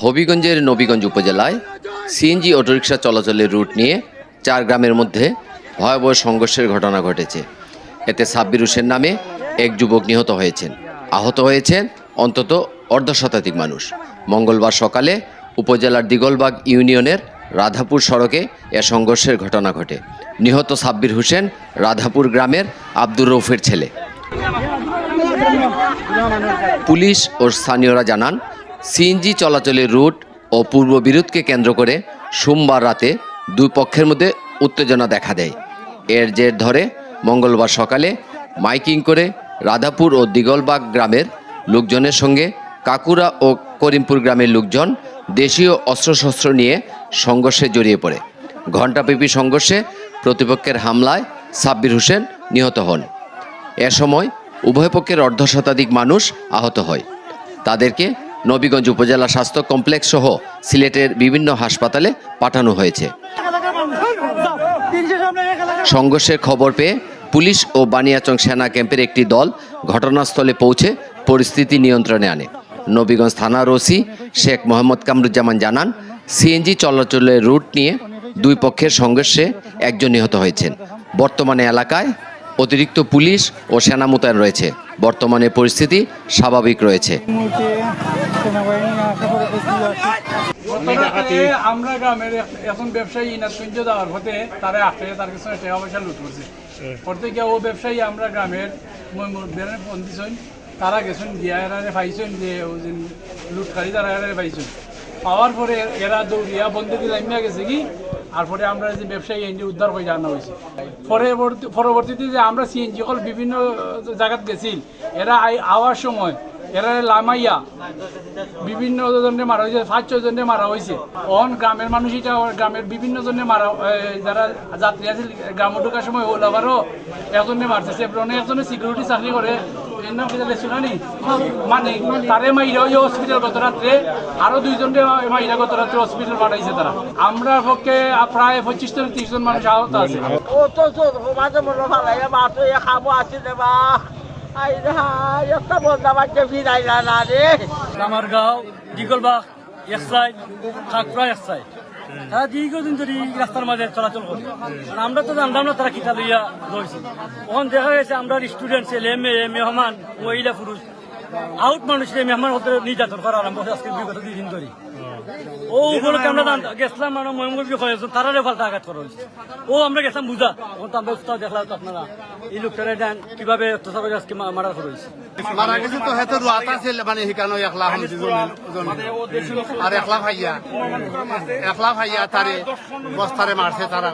হবিগঞ্জের নবীগঞ্জ উপজেলায় CNG autorickshaw চলাচলের রুট নিয়ে চার গ্রামের মধ্যে ভয়াবহ সংঘর্ষের ঘটনা ঘটেছে। এতে সাব্বির হোসেন নামে এক যুবক নিহত হয়েছেন। আহত হয়েছেন অন্তত অর্ধ শতাধিক মানুষ। মঙ্গলবার সকালে উপজেলার দিগলবাগ ইউনিয়নের রাধাপুর সড়কে এ সংঘর্ষের ঘটনা ঘটে। নিহত সাব্বির হোসেন রাধাপুর গ্রামের আব্দুর রৌফের ছেলে। পুলিশ ও স্থানীয়রা জানান সিএনজি চলাচলের রুট ও পূর্ব বিরোধকে কেন্দ্র করে সোমবার রাতে দুই পক্ষের মধ্যে উত্তেজনা দেখা দেয়। এর জের ধরে মঙ্গলবার সকালে মাইকিং করে রাধাপুর ও দিগলবাগ গ্রামের লোকজনের সঙ্গে কাকুরা ও করিমপুর গ্রামের লোকজন দেশীয় অস্ত্রশস্ত্র নিয়ে সংঘর্ষে জড়িয়ে পড়ে। ঘণ্টাব্যাপী সংঘর্ষে প্রতিপক্ষের হামলায় সাব্বির হোসেন নিহত হন। এ সময় উভয় পক্ষের অর্ধ শতাধিক মানুষ আহত হয়। তাদেরকে নবীগঞ্জ উপজেলা স্বাস্থ্য কমপ্লেক্স সহ সিলেটের বিভিন্ন হাসপাতালে পাঠানো হয়েছে। সংঘর্ষের খবর পেয়ে পুলিশ ও বানিয়াচং সেনা ক্যাম্পের একটি দল ঘটনাস্থলে পৌঁছে পরিস্থিতি নিয়ন্ত্রণে আনে। নবীগঞ্জ থানার ওসি শেখ মোহাম্মদ কামরুজ্জামান জানান, সিএনজি চলাচলের রুট নিয়ে দুই পক্ষের সংঘর্ষে একজন নিহত হয়েছেন। বর্তমানে এলাকায় অতিরিক্ত পুলিশ ও সেনা মোতায়েন রয়েছে। বর্তমানে পরিস্থিতি স্বাভাবিক রয়েছে। আমরা গ্রামের এখন ব্যবসায়ী দেওয়ার পথে তারা আসে, তার টাকা পয়সা লুট করছে। গিয়ে ও ব্যবসায়ী, আমরা গ্রামের তারা গেছেন পাইছেন যে লুটকারী, তারা পাইছেন। পাওয়ার পরে এরা দৌড়িয়া বন্ধু দিয়ে নামিয়া গেছে কি? আর পরে আমরা যে ব্যবসায়ী এনজি উদ্ধার করে জানা হয়েছে। পরবর্তী পরবর্তীতে যে আমরা সিএনজি কল বিভিন্ন জায়গাত গেছিল, এরা আওয়ার সময় এরা লামাইয়া বিভিন্ন জনে মারা হয়েছে, পাঁচ, ছয় জনে মারা হয়েছে। অন গ্রামের মানুষ এটা গ্রামের বিভিন্ন জনে মারা যারা যাত্রী আছে গ্রামে ঢোকার সময় ওল আবারও একজনে মারছে সেপ্রনে একজনে সিকিউরিটি চাকরি করে। এর নাম কি শুনানি? মানে তারে মাইরা ওই হসপিটাল গত রাত্রে আরও দুইজনকে মাইরা গত রাত্রে হসপিটাল পাঠাইছে তারা। আমরা পক্ষে প্রায় পঁচিশ থেকে তিরিশ জন মানুষ আহত আছে। ও তো তো মাঝে মনে ভালো মা তো এ খাব আসি বা। আই রা একটা বন্ধা বাচ্চা ফিরাই না না রে। আমার গাঁও দিগলবাগ এক সাইড কাকড়া এক সাইড তারা দীর্ঘদিন ধরে রাস্তার মাঝে চলাচল করে আমরা তো জানতাম না তারা কিতাব লইয়া রয়েছে। তখন দেখা গেছে, আমরা স্টুডেন্ট ছেলে মেয়ে মেহমান, মহিলা, পুরুষ আউট মানুষের মেহমান হতে নির্যাতন করা আরম্ভ হয়েছে আজকে বিগত দুই দিন ধরে ও উপলক্ষে আমরা গেছিলাম মানে মহিমুর বিষয় হয়েছে তারারে পাল্টা আঘাত করা হয়েছে। ও আমরা গেছিলাম বুঝা। তখন তো আমরা উস্তাদ দেখলাম আপনারা এই লোকটারে দেন কীভাবে অত্যাচার করে আজকে মারা করা হয়েছে। মারা গেছে তো হেতে রুয়াতা ছিল মানে শিকানো একলা আর একলা ভাইয়া। একলা ভাইয়া তারে বস্তারে মারছে তারা